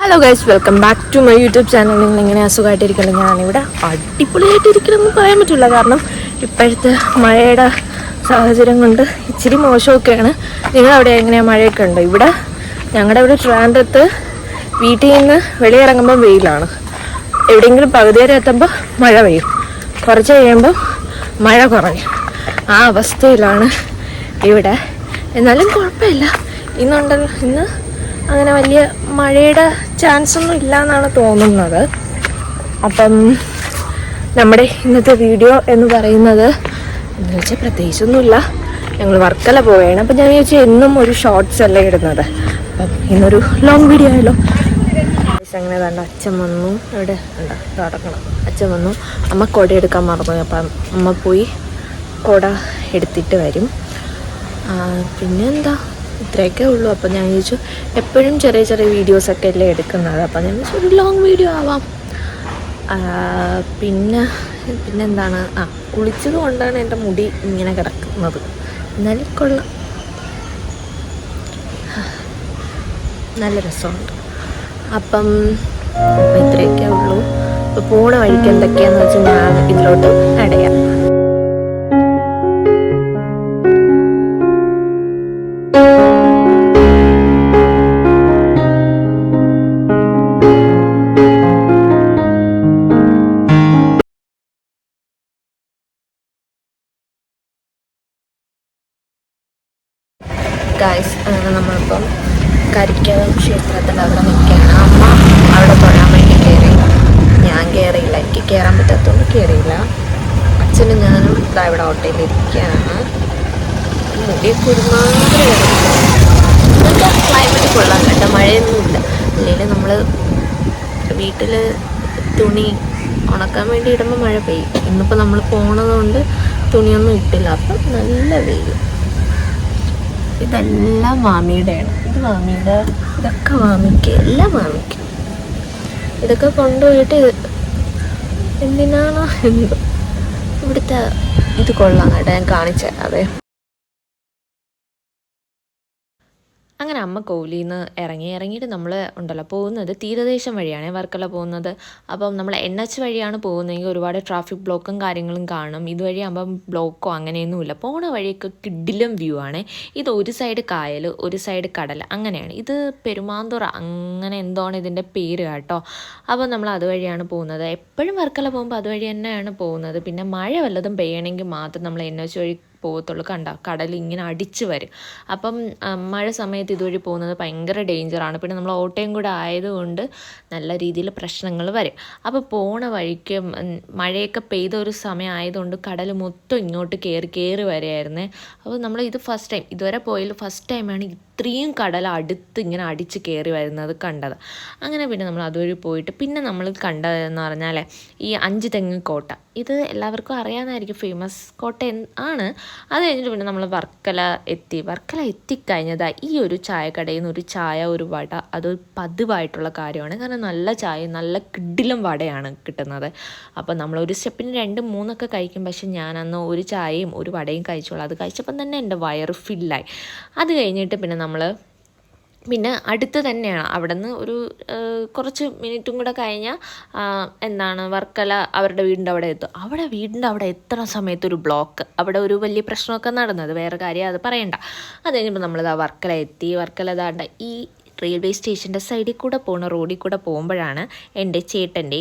Hello guys welcome back to my YouTube channel നിങ്ങൾ ഇങ്ങനെ അസുഖമായിട്ടിരിക്കണം ഞാനിവിടെ അടിപൊളിയായിട്ടിരിക്കണമെന്ന് പറയാൻ പറ്റില്ല. കാരണം ഇപ്പോഴത്തെ മഴയുടെ സാഹചര്യം കൊണ്ട് ഇച്ചിരി മോശമൊക്കെയാണ്. നിങ്ങളവിടെ എങ്ങനെയാണ് മഴയൊക്കെ ഉണ്ട്? ഇവിടെ ഞങ്ങളുടെ ഇവിടെ ട്രാൻഡത്ത് വീട്ടിൽ നിന്ന് വെളിയിറങ്ങുമ്പോൾ വെയിലാണ്. എവിടെയെങ്കിലും പകുതി വരെ എത്തുമ്പോൾ മഴ പെയ്യും. കുറച്ച് കഴിയുമ്പോൾ മഴ കുറയും. ആ അവസ്ഥയിലാണ് ഇവിടെ. എന്നാലും കുഴപ്പമില്ല. ഇന്നുണ്ടല്ലോ. ഇന്ന് അങ്ങനെ വലിയ മഴയുടെ ചാൻസ് ഒന്നും ഇല്ല എന്നാണ് തോന്നുന്നത്. അപ്പം നമ്മുടെ ഇന്നത്തെ വീഡിയോ എന്ന് പറയുന്നത് എന്ന് വെച്ചാൽ പ്രത്യേകിച്ചൊന്നുമില്ല. ഞങ്ങൾ വർക്കല പോവുകയാണ്. അപ്പം ഞാൻ വിചാരിച്ചു എന്നും ഒരു ഷോർട്സ് അല്ലേ ഇടുന്നത്. അപ്പം ഇന്നൊരു ലോങ് വീഡിയോ ആയല്ലോ. അങ്ങനെ വേണ്ട അച്ഛൻ വന്നു. ഇവിടെ ഉണ്ട് തുടങ്ങണം അച്ഛൻ വന്നു. അമ്മ കുട എടുക്കാൻ മറന്നു അപ്പം അമ്മ പോയി കുട എടുത്തിട്ട് വരും. പിന്നെന്താ? ഇത്രയൊക്കെ ഉള്ളൂ. അപ്പം ഞാൻ ചോദിച്ചു എപ്പോഴും ചെറിയ ചെറിയ വീഡിയോസൊക്കെ അല്ലേ എടുക്കുന്നത്. അപ്പം ഞാൻ ചോദിച്ചു ഒരു ലോങ് വീഡിയോ ആവാം. പിന്നെ പിന്നെന്താണ് ആ കുളിച്ചത് കൊണ്ടാണ് എന്റെ മുടി ഇങ്ങനെ കിടക്കുന്നത്. എന്നാലും കൊള്ളാം. നല്ല രസമുണ്ട്. അപ്പം ഇത്രയൊക്കെ ഉള്ളൂ. ഇപ്പോൾ പോണ വഴിക്ക് എന്തൊക്കെയാണെന്ന് വെച്ചാൽ ഞാൻ ഇതിലോട്ട് ചെയ്യാം. ഗായ്സ് അങ്ങനെ നമ്മളിപ്പം കരിക്കകം ക്ഷേത്രത്തിൽ അവിടെ നിൽക്കുകയാണ്. അമ്മ അവിടെ തൊഴാൻ വേണ്ടി കയറി. ഞാൻ കയറിയില്ല. എനിക്ക് കയറാൻ പറ്റാത്തതുകൊണ്ട് കയറിയില്ല. അച്ഛനും ഞാനും ഇതാ ഇവിടെ ഓട്ടോയിൽ ഇരിക്കുകയാണ് മുടി കുരുമാതിരി ക്ലൈമറ്റ് കൊള്ളാം കേട്ടോ. മഴയൊന്നുമില്ല. അല്ലെങ്കിൽ നമ്മൾ വീട്ടിൽ തുണി ഉണക്കാൻ വേണ്ടി ഇടുമ്പോൾ മഴ പെയ്യും. ഇന്നിപ്പോൾ നമ്മൾ പോണതുകൊണ്ട് തുണിയൊന്നും ഇട്ടില്ല. അപ്പം നല്ല വെയിൽ ഇതെല്ലാം മാമിയുടെയാണ്. ഇത് മാമിയുടെ ഇതൊക്കെ മാമിക്ക് എല്ലാം മാമിക്ക്. ഇതൊക്കെ കൊണ്ടുപോയിട്ട് എന്തിനാണോ എന്തോ? ഇവിടുത്തെ ഇത് കൊള്ളാം കേട്ടോ ഞാൻ കാണിച്ച അതെ. അങ്ങനെ അമ്മ കോവിലിൽ നിന്ന് ഇറങ്ങി ഇറങ്ങിയിട്ട് നമ്മൾ ഉണ്ടല്ലോ പോകുന്നത് തീരദേശം വഴിയാണ് വർക്കല പോകുന്നത്. അപ്പം നമ്മൾ എൻ എച്ച് വഴിയാണ് പോകുന്നതെങ്കിൽ ഒരുപാട് ട്രാഫിക് ബ്ലോക്കും കാര്യങ്ങളും കാണും. ഇതുവഴി ആകുമ്പം ബ്ലോക്കോ അങ്ങനെയൊന്നുമില്ല. പോണ വഴിയൊക്കെ കിഡിലും വ്യൂ ആണ്. ഇത് ഒരു സൈഡ് കായൽ ഒരു സൈഡ് കടൽ അങ്ങനെയാണ്. ഇത് പെരുമാന്തുറ അങ്ങനെ എന്തോണ് ഇതിന്റെ പേര് കേട്ടോ. അപ്പോൾ നമ്മൾ അതുവഴിയാണ് പോകുന്നത്. എപ്പോഴും വർക്കല പോകുമ്പോൾ അതുവഴി തന്നെയാണ് പോകുന്നത്. പിന്നെ മഴ വല്ലതും പെയ്യണമെങ്കിൽ മാത്രം നമ്മൾ എൻ എച്ച് വഴി പോകത്തുള്ളൂ. കണ്ട കടൽ ഇങ്ങനെ അടിച്ച് വരും. അപ്പം മഴ സമയത്ത് ഇതുവഴി പോകുന്നത് ഭയങ്കര ഡേഞ്ചറാണ് പിന്നെ നമ്മൾ ഓട്ടയും കൂടെ ആയതുകൊണ്ട് നല്ല രീതിയിൽ പ്രശ്നങ്ങൾ വരും. അപ്പോൾ പോണ വഴിക്ക് മഴയൊക്കെ പെയ്ത ഒരു സമയം ആയതുകൊണ്ട് കടൽ മൊത്തം ഇങ്ങോട്ട് കയറി കയറി വരെയായിരുന്നേ അപ്പോൾ നമ്മൾ ഇത് ഫസ്റ്റ് ടൈം ഇതുവരെ പോയതിൽ ഫസ്റ്റ് ടൈമാണ് ഇത്രയും കടൽ അടുത്ത് ഇങ്ങനെ അടിച്ച് കയറി വരുന്നത് കണ്ടത്. അങ്ങനെ പിന്നെ നമ്മൾ അതുവഴി പോയിട്ട് പിന്നെ നമ്മൾ കണ്ടതെന്ന് പറഞ്ഞാൽ ഈ അഞ്ച് തെങ്ങ് കോട്ട. ഇത് എല്ലാവർക്കും അറിയാവുന്നതായിരിക്കും ഫേമസ് കോട്ട ആണ്. അത് കഴിഞ്ഞിട്ട് പിന്നെ നമ്മൾ വർക്കല എത്തി. വർക്കല എത്തിക്കഴിഞ്ഞതാ ഈ ഒരു ചായക്കടയിൽ നിന്ന് ഒരു ചായ ഒരു വട അത് പതിവായിട്ടുള്ള കാര്യമാണ്. കാരണം നല്ല ചായ നല്ല കിഡിലും വടയാണ് കിട്ടുന്നത്. അപ്പോൾ നമ്മൾ ഒരു സ്റ്റെപ്പിന് രണ്ട് മൂന്നൊക്കെ കഴിക്കും. പക്ഷെ ഞാൻ അന്ന് ഒരു ചായയും ഒരു വടയും കഴിച്ചോളാം അത് കഴിച്ചപ്പം തന്നെ എന്റെ വയറ് ഫില്ലായി അത് കഴിഞ്ഞിട്ട് പിന്നെ നമ്മൾ പിന്നെ അടുത്ത് തന്നെയാണ്. അവിടെ നിന്ന് ഒരു കുറച്ച് മിനിറ്റും കൂടെ കഴിഞ്ഞാൽ എന്താണ് വർക്കല അവരുടെ വീടിന്റെ അവിടെ എത്തും. അവിടെ വീടിന്റെ അവിടെ എത്തണ സമയത്ത് ഒരു ബ്ലോക്ക്. അവിടെ ഒരു വലിയ പ്രശ്നമൊക്കെ നടന്നത് വേറെ കാര്യം അത് പറയണ്ട. അത് കഴിഞ്ഞപ്പോൾ നമ്മളിതാ വർക്കല എത്തി. വർക്കല ദാണ്ട ഈ റെയിൽവേ സ്റ്റേഷന്റെ സൈഡിൽ കൂടെ പോകുന്ന റോഡിൽ കൂടെ പോകുമ്പോഴാണ് എന്റെ ചേട്ടന്റെ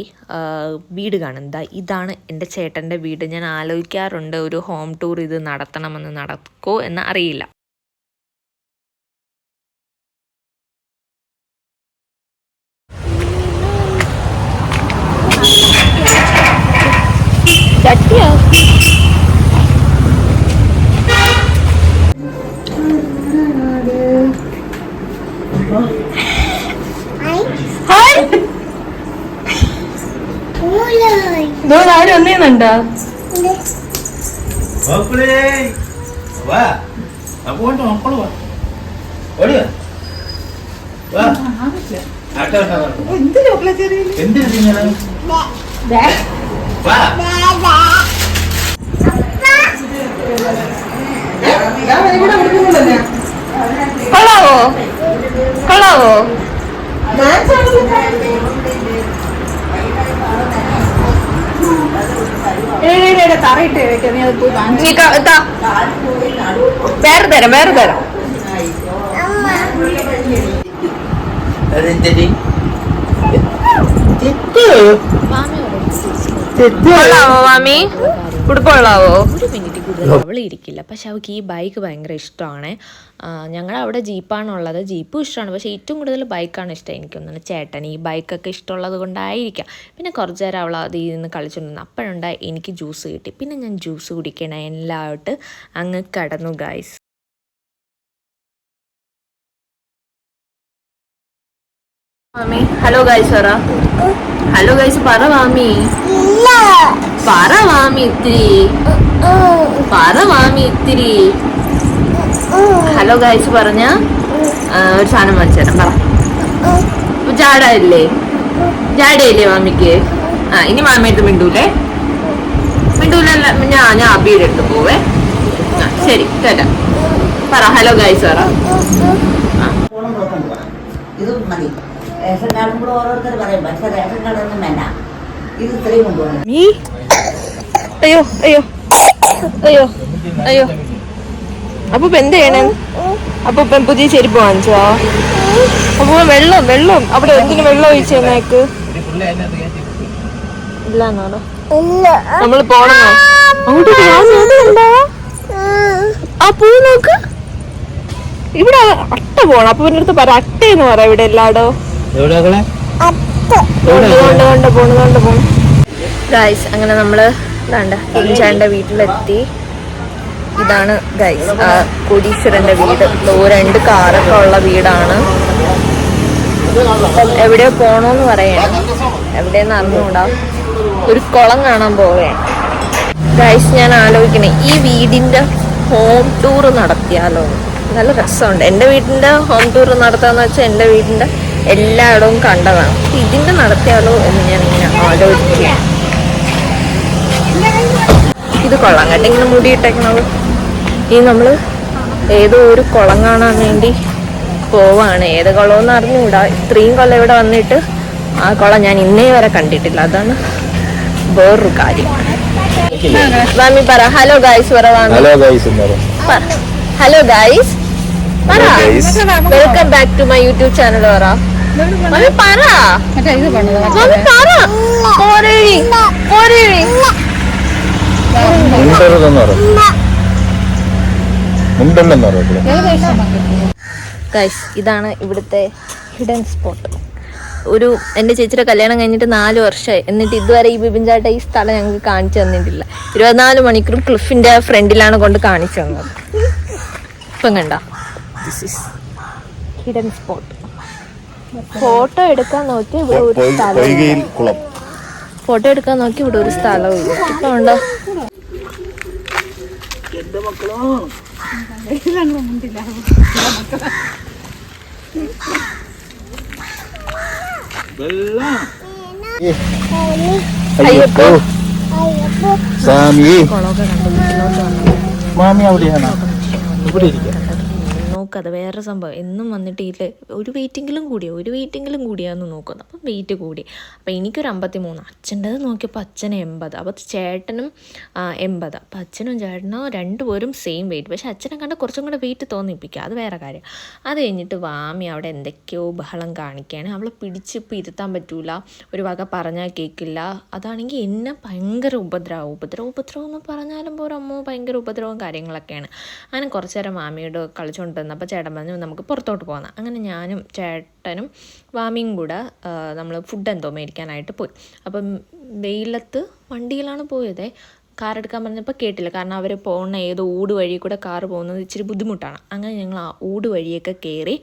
വീട് കാണുന്നത്. ഇതാണ് എന്റെ ചേട്ടന്റെ വീട്. ഞാൻ ആലോചിക്കാറുണ്ട് ഒരു ഹോം ടൂർ ഇത് നടത്തണമെന്ന് നടക്കുമോ എന്ന് അറിയില്ല. ചട്ടിയോ. ആരും ഒന്നേന്നുണ്ടോ മക്കളേ വാ. അപ്പോണ്ട് കൊള്ളാവോ? കൊള്ളാവോ? വേറെ തരാം വേറെ തരാം. തെറ്റ്. കൊള്ളാവോ മാമി? ഉടുപ്പുള്ളാവോ അവൾ ഇരിക്കില്ല. പക്ഷെ അവൾക്ക് ഈ ബൈക്ക് ഭയങ്കര ഇഷ്ടമാണ്. ഞങ്ങൾ അവിടെ ജീപ്പാണുള്ളത്. ജീപ്പും ഇഷ്ടമാണ്. പക്ഷെ ഏറ്റവും കൂടുതൽ ബൈക്കാണ് ഇഷ്ടം എനിക്ക് എനിക്കൊന്നാണ് ചേട്ടൻ ഈ ബൈക്കൊക്കെ ഇഷ്ടമുള്ളത് കൊണ്ടായിരിക്കാം. പിന്നെ കുറച്ച് നേരം അവൾ അതിൽ നിന്ന് കളിച്ചുകൊണ്ടിരുന്നു അപ്പോഴുണ്ടായി എനിക്ക് ജ്യൂസ് കിട്ടി. പിന്നെ ഞാൻ ജ്യൂസ് കുടിക്കണ എല്ലാമായിട്ട് അങ്ങ് കടന്നു ഗായ്സ് മാമി ഹലോ ഗായ്സ് പറ. ഹലോ ഗായ്സ് പറ മാമി. ഹലോ ഗായ്സ് പറഞ്ഞ? ഒരു സാധനം വാങ്ങിച്ചു പറ. ജാടല്ലേ ജാടയില്ലേ മാമിക്ക്? ആ ഇനി മാമിയായിട്ട് മിണ്ടൂലേ? മിണ്ടൂലല്ല ഞാൻ ഞാൻ അബിയുടെ അടുത്ത് പോവേ. ആ ശരി കേട്ടാ. പറ ഹലോ ഗായ്സ് പറ. ഇത് മതി. റേഷൻ കാർഡും കൂടെ ഓരോരുത്തർ പറയും. പക്ഷെ റേഷൻ കാർഡൊന്നും ഇത് ഇത്രയും കൊണ്ടുപോകണം. ഈ അയ്യോ അയ്യോ. അയ്യോ അയ്യോ. അപ്പൊ എന്ത് ചെയ്യണേ? അപ്പൊ ഇപ്പം പുതിയ ചെരുപ്പ് വാങ്ങിച്ചോ അപ്പൊ വെള്ളം വെള്ളം. അവിടെ എന്തിനു വെള്ളം ഒഴിച്ചേക്ക് ഇല്ല. എന്നാണോ നമ്മൾ പോണോ അങ്ങോട്ട് ആ പൂ നോക്ക്. ഇവിടെ അട്ട പോണം. അപ്പൊ പിന്നെ അടുത്ത് പറ അട്ടയെന്ന് പറ ഇവിടെ എല്ലാടോ. എവിടെ ഗൈസ് അങ്ങനെ നമ്മൾ ഇതാണ്ട് ഇഞ്ചാന്റെ വീട്ടിലെത്തി. ഇതാണ് ഗൈസ് കോടീശ്വരന്റെ വീട്. രണ്ട് കാറൊക്കെ ഉള്ള വീടാണ്. എവിടെ എവിടെയോ പോണോന്ന് പറയണം. എവിടെയെന്ന് അറിഞ്ഞുകൂടാ ഒരു കുളം കാണാൻ പോവേ. ഗൈസ് ഞാൻ ആലോചിക്കണേ ഈ വീടിന്റെ ഹോം ടൂർ നടത്തിയാലോ? നല്ല രസമുണ്ട്. എന്റെ വീടിന്റെ ഹോം ടൂർ നടത്താന്ന് വെച്ചാൽ എന്റെ വീടിന്റെ എല്ലായിടവും കണ്ടതാണ്. അപ്പൊ ഇതിന്റെ നടത്തിയാലോ എന്ന് ഞാൻ ഇങ്ങനെ ആലോചിക്കുക ഇത് കൊള്ളാം കേട്ടോ. ഇങ്ങനെ മുടിയിട്ടേക്കണത് ഈ നമ്മൾ ഏതോ ഒരു കുളം കാണാൻ വേണ്ടി പോവാണ്. ഏത് കുളമെന്ന് അറിഞ്ഞുകൂടാ. ഇത്രയും കൊല്ലം ഇവിടെ വന്നിട്ട് ആ കുളം ഞാൻ ഇന്നേ വരെ കണ്ടിട്ടില്ല. അതാണ് വേറൊരു കാര്യം. പറ. ഹലോ ഗായ്സ് പറ ഹലോ പറ. Hello guys. Welcome back to my YouTube channel പറ. പറ. ഇത് ഗൈസ് ഇതാണ് ഇവിടുത്തെ ഹിഡൻ സ്പോട്ട് ഒരു എന്റെ ചേച്ചിയുടെ കല്യാണം കഴിഞ്ഞിട്ട് നാല് വർഷമായി എന്നിട്ട് ഇതുവരെ ഈ ബിബിൻ ചേട്ട ഈ സ്ഥലം ഞങ്ങൾക്ക് കാണിച്ചു തന്നിട്ടില്ല. ഇരുപത്തിനാല് മണിക്കൂർ ക്ലിഫിന്റെ ഫ്രണ്ടിലാണ് കൊണ്ട് കാണിച്ചു തന്നത്. ഇപ്പം കണ്ട? This is hidden spot photo എടുക്കാൻ നോക്കി ഇവിടെ ഒരു സ്ഥലം കുളം. ഫോട്ടോ എടുക്കാൻ നോക്കി ഇവിടെ ഒരു സ്ഥലവും ഇല്ല. ഇപ്പം ഉണ്ടോ? അയ്യപ്പോ. സ്വാമി. മാമി അവിടെയാണ്. ഇവിടെ ഇരിക്കാം. നോക്കത് വേറെ സംഭവം. എന്നും വന്നിട്ട് ഇതിൽ ഒരു വെയിറ്റെങ്കിലും കൂടിയോ? ഒരു വെയിറ്റെങ്കിലും കൂടിയാന്ന് നോക്കുന്നത് അപ്പം വെയിറ്റ് കൂടി. അപ്പം എനിക്കൊരു അമ്പത്തി മൂന്ന് അച്ഛന്റെത് നോക്കിയപ്പോൾ അച്ഛന് എൺപത്. അപ്പോൾ ചേട്ടനും എൺപത്. അപ്പം അച്ഛനും ചേട്ടനും രണ്ടുപേരും സെയിം വെയിറ്റ് പക്ഷേ അച്ഛനെ കണ്ട് കുറച്ചും കൂടെ വെയിറ്റ് തോന്നിപ്പിക്കുക. അത് വേറെ കാര്യം. അത് കഴിഞ്ഞിട്ട് വാമി അവിടെ എന്തൊക്കെയോ ബഹളം കാണിക്കുകയാണ്. അവളെ പിടിച്ചിപ്പോൾ ഇരുത്താൻ പറ്റൂല. ഒരു വക പറഞ്ഞാൽ കേൾക്കില്ല അതാണെങ്കിൽ എന്നെ ഭയങ്കര ഉപദ്രവം. ഉപദ്രവം ഉപദ്രവം എന്ന് പറഞ്ഞാലും പോരമ്മോ ഭയങ്കര ഉപദ്രവം കാര്യങ്ങളൊക്കെയാണ്. അങ്ങനെ കുറച്ചു നേരം മാമിയോട് കളിച്ചുകൊണ്ടിരുന്നപ്പോൾ ചേട്ടൻ പറഞ്ഞു നമുക്ക് പുറത്തോട്ട് പോകാം. അങ്ങനെ ഞാനും ചേട്ടനും വാമിയും കൂടെ നമ്മൾ ഫുഡ് എന്തോ മേടിക്കാനായിട്ട് പോയി. അപ്പം വെയിലത്ത് വണ്ടിയിലാണ് പോയത്. കാർ എടുക്കാൻ പറഞ്ഞപ്പോൾ കേട്ടില്ല. കാരണം അവർ പോകുന്ന ഏതോ ഊട് വഴി കൂടെ കാർ പോകുന്നത് ഇച്ചിരി ബുദ്ധിമുട്ടാണ്. അങ്ങനെ ഞങ്ങൾ ആ ഊട് വഴിയൊക്കെ കയറി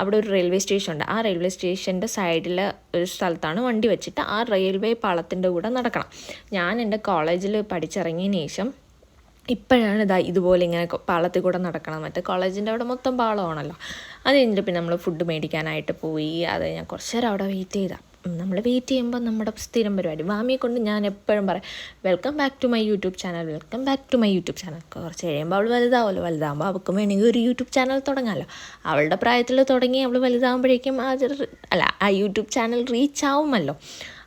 അവിടെ ഒരു റെയിൽവേ സ്റ്റേഷൻ ഉണ്ട്. ആ റെയിൽവേ സ്റ്റേഷന്റെ സൈഡിൽ ഒരു സ്ഥലത്താണ് വണ്ടി വെച്ചിട്ട് ആ റെയിൽവേ പാളത്തിന്റെ കൂടെ നടക്കണം. ഞാൻ എന്റെ കോളേജിൽ പഠിച്ചിറങ്ങിയതിന് ശേഷം ഇപ്പോഴാണ് ഇതാ ഇതുപോലെ ഇങ്ങനെ പാളത്തിൽ കൂടെ നടക്കണം. മറ്റേ കോളേജിന്റെ അവിടെ മൊത്തം പാളമാണല്ലോ. അത് കഴിഞ്ഞിട്ട് പിന്നെ നമ്മൾ ഫുഡ് മേടിക്കാനായിട്ട് പോയി. അത് ഞാൻ കുറച്ച് നേരം അവിടെ വെയിറ്റ് ചെയ്താൽ നമ്മൾ വെയിറ്റ് ചെയ്യുമ്പോൾ നമ്മുടെ സ്ഥിരം പരിപാടി. വാമിയെ കൊണ്ട് ഞാൻ എപ്പോഴും പറയും welcome back to my YouTube channel welcome back to my YouTube channel കുറച്ച് കഴിയുമ്പോൾ അവൾ വലുതാവുമല്ലോ വലുതാകുമ്പോൾ അവൾക്കും വേണമെങ്കിൽ ഒരു യൂട്യൂബ് ചാനൽ തുടങ്ങാമല്ലോ അവളുടെ പ്രായത്തിൽ തുടങ്ങി അവൾ വലുതാകുമ്പോഴേക്കും ആ അല്ല ആ യൂട്യൂബ് ചാനൽ റീച്ച് ആവുമല്ലോ.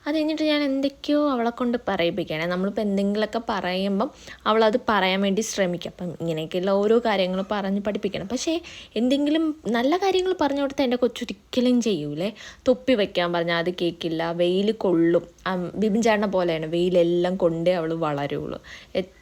അത് കഴിഞ്ഞിട്ട് ഞാൻ എന്തൊക്കെയോ അവളെ കൊണ്ട് പറയിപ്പിക്കുകയാണ്. നമ്മളിപ്പോൾ എന്തെങ്കിലുമൊക്കെ പറയുമ്പം അവളത് പറയാൻ വേണ്ടി ശ്രമിക്കും. അപ്പം ഇങ്ങനെയൊക്കെയുള്ള ഓരോ കാര്യങ്ങൾ പറഞ്ഞ് പഠിപ്പിക്കണം. പക്ഷേ എന്തെങ്കിലും നല്ല കാര്യങ്ങൾ പറഞ്ഞു കൊടുത്താൽ എന്റെ കൊച്ചൊരിക്കലും ചെയ്യൂലേ. തൊപ്പി വയ്ക്കാൻ പറഞ്ഞാൽ അത് കേൾക്കില്ല വെയിൽ കൊള്ളും. ബിബിൻ പോലെയാണ്. വെയിലെല്ലാം കൊണ്ടേ അവൾ വളരുള്ളൂ.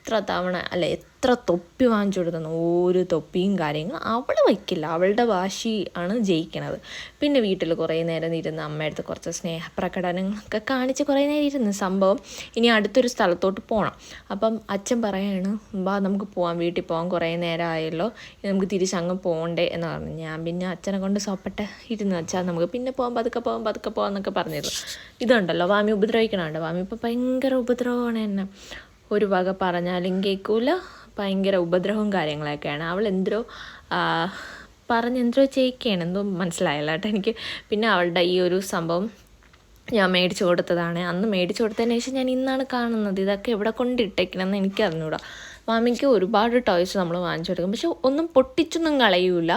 എത്ര തവണ അല്ല എത്ര തൊപ്പി വാങ്ങിച്ചു കൊടുത്തെന്ന് ഒരു തൊപ്പിയും കാര്യങ്ങളും അവൾ വയ്ക്കില്ല. അവളുടെ വാശി ആണ് ജയിക്കണത്. പിന്നെ വീട്ടിൽ കുറേ നേരം ഇരുന്ന് അമ്മയടുത്ത് കുറച്ച് സ്നേഹപ്രകടനങ്ങളൊക്കെ കാണിച്ച് കുറേ നേരം ഇരുന്ന് സംഭവം ഇനി അടുത്തൊരു സ്ഥലത്തോട്ട് പോകണം അപ്പം അച്ഛൻ പറയാണ് ബാ നമുക്ക് പോകാം വീട്ടിൽ പോകാം കുറേ നേരം ആയല്ലോ. നമുക്ക് തിരിച്ചങ്ങ് പോകണ്ടേ എന്ന് പറഞ്ഞു. ഞാൻ പിന്നെ അച്ഛനെ കൊണ്ട് സോപ്പട്ടെ ഇരുന്ന് അച്ഛാ നമുക്ക് പിന്നെ പോകാം പതുക്കെ പോകാം പതുക്കെ പോകാം എന്നൊക്കെ പറഞ്ഞിരുന്നു. ഇതുണ്ടല്ലോ വാമി ഉപദ്രവിക്കണമുണ്ട് വാമി ഇപ്പോൾ ഭയങ്കര ഉപദ്രവമാണ് എന്നെ. ഒരു വക പറഞ്ഞാലും കേൾക്കൂല ഭയങ്കര ഉപദ്രവവും കാര്യങ്ങളൊക്കെയാണ്. അവൾ എന്തോ പറഞ്ഞ് എന്തോ ചെയ്യിക്കുകയാണ്. എന്തോ മനസ്സിലായില്ല കേട്ടോ എനിക്ക്. പിന്നെ അവളുടെ ഈ ഒരു സംഭവം ഞാൻ മേടിച്ചു കൊടുത്തതാണ്. അന്ന് മേടിച്ചു കൊടുത്തതിന് ശേഷം ഞാൻ ഇന്നാണ് കാണുന്നത്. ഇതൊക്കെ എവിടെ കൊണ്ടിട്ടേക്കണമെന്ന് എനിക്ക് അറിഞ്ഞൂടാ മാമിക്ക് ഒരുപാട് ടോയ്സ് നമ്മൾ വാങ്ങിച്ചു കൊടുക്കും പക്ഷെ ഒന്നും പൊട്ടിച്ചൊന്നും കളയൂല.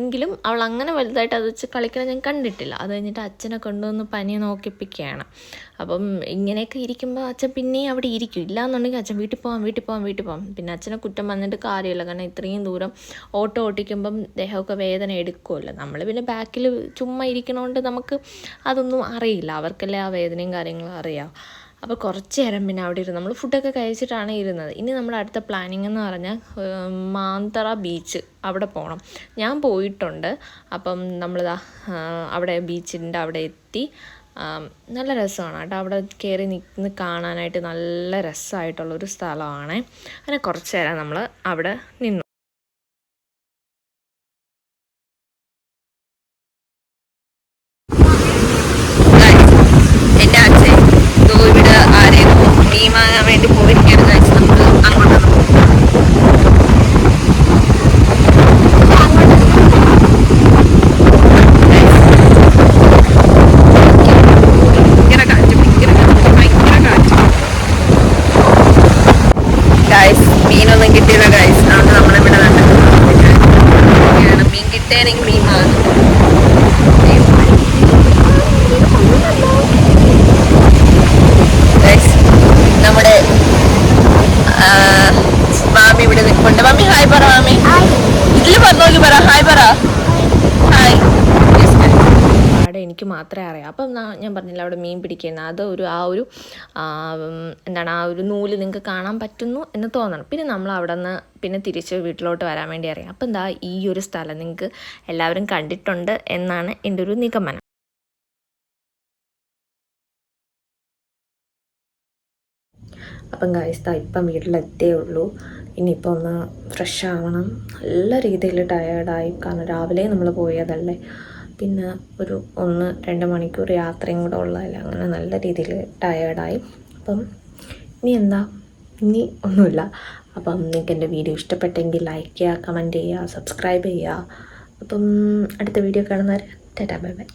എങ്കിലും അവൾ അങ്ങനെ വലുതായിട്ട് അത് വെച്ച് കളിക്കണം ഞാൻ കണ്ടിട്ടില്ല. അത് കഴിഞ്ഞിട്ട് അച്ഛനെ കൊണ്ടുവന്ന് പനി നോക്കിപ്പിക്കുകയാണ്. അപ്പം ഇങ്ങനെയൊക്കെ ഇരിക്കുമ്പോൾ അച്ഛൻ പിന്നെയും അവിടെ ഇരിക്കും. ഇല്ലാന്നുണ്ടെങ്കിൽ അച്ഛൻ വീട്ടിൽ പോകാം വീട്ടിൽ പോകാം വീട്ടിൽ പോകാം പിന്നെ അച്ഛനെ കുറ്റം വന്നിട്ട് കാര്യമില്ല. കാരണം ഇത്രയും ദൂരം ഓട്ടോ ഓട്ടിക്കുമ്പം ദേഹമൊക്കെ വേദന എടുക്കുമല്ലോ നമ്മൾ പിന്നെ ബാക്കിൽ ചുമ്മാ ഇരിക്കണോണ്ട് നമുക്ക് അതൊന്നും അറിയില്ല. അവർക്കല്ലേ ആ വേദനയും കാര്യങ്ങളും അറിയാം. അപ്പോൾ കുറച്ച് നേരം പിന്നെ അവിടെ ഇരുന്ന്. നമ്മൾ ഫുഡൊക്കെ കഴിച്ചിട്ടാണ് ഇരുന്നത്. ഇനി നമ്മുടെ അടുത്ത പ്ലാനിങ് എന്ന് പറഞ്ഞാൽ മാന്തറ ബീച്ച് അവിടെ പോകണം ഞാൻ പോയിട്ടുണ്ട്. അപ്പം നമ്മളിതാ അവിടെ ബീച്ചിന്റെ അവിടെ എത്തി. നല്ല രസമാണ് കേട്ടോ. അവിടെ കയറി നിന്ന് കാണാനായിട്ട് നല്ല രസമായിട്ടുള്ളൊരു സ്ഥലമാണ്. അങ്ങനെ കുറച്ച് നേരം നമ്മൾ അവിടെ നിന്നു എന്റെ അച്ഛൻ ഇതോ ഇവിടെ ആരെയും മീൻ വാങ്ങാൻ വേണ്ടി പോയിരിക്കുകയാണ് കഴിച്ച് നമുക്ക് അങ്ങോട്ട് ഭയങ്കര കാറ്റ് ഭയങ്കര കാറ്റ് ഭയങ്കര കാറ്റ് ഗൈസ് മീനൊന്നും കിട്ടിയില്ല ഗൈസ് അതുകൊണ്ട് നമ്മളിവിടെ നടക്കുന്നത് മീൻ കിട്ടിയാണെങ്കിൽ മീൻ വാങ്ങും Guys, നമ്മുടെ ആ, മാമി ഇവിടെ നിൽപ്പുണ്ട് മാമി ഹായ് പറ മാമി ഇതിൽ പറ ഹായ് പറ. ഹായ്. എനിക്ക് മാത്രമേ അറിയാം. അപ്പം ഞാൻ പറഞ്ഞില്ല അവിടെ മീൻ പിടിക്കുന്ന. അത് ഒരു ആ ഒരു എന്താണ് ആ ഒരു നൂൽ നിങ്ങൾക്ക് കാണാൻ പറ്റുന്നു എന്ന് തോന്നണം. പിന്നെ നമ്മൾ അവിടെ നിന്ന് പിന്നെ തിരിച്ച് വീട്ടിലോട്ട് വരാൻ വേണ്ടി അറിയാം. അപ്പം എന്താ ഈ ഒരു സ്ഥലം നിങ്ങൾക്ക് എല്ലാവരും കണ്ടിട്ടുണ്ട് എന്നാണ് എന്റെ ഒരു നിഗമനം. അപ്പം ഗായ്സ് ഇപ്പം വീട്ടിലെത്തേ ഉള്ളൂ. ഇനിയിപ്പോൾ ഒന്ന് ഫ്രഷ് ആവണം. നല്ല രീതിയിൽ ടയേർഡായി കാരണം രാവിലെ നമ്മൾ പോയതല്ലേ. പിന്നെ ഒരു ഒന്ന് രണ്ട് മണിക്കൂർ യാത്രയും കൂടെ ഉള്ളതല്ല. അങ്ങനെ നല്ല രീതിയിൽ ടയേർഡായി അപ്പം ഇനി എന്താ? ഇനി ഒന്നുമില്ല. അപ്പം നിങ്ങൾക്ക് എന്റെ വീഡിയോ ഇഷ്ടപ്പെട്ടെങ്കിൽ ലൈക്ക് ചെയ്യുക കമന്റ് ചെയ്യുക സബ്സ്ക്രൈബ് ചെയ്യുക. അപ്പം അടുത്ത വീഡിയോ കാണുന്നവരെ ടാറ്റാ ബൈ ബൈ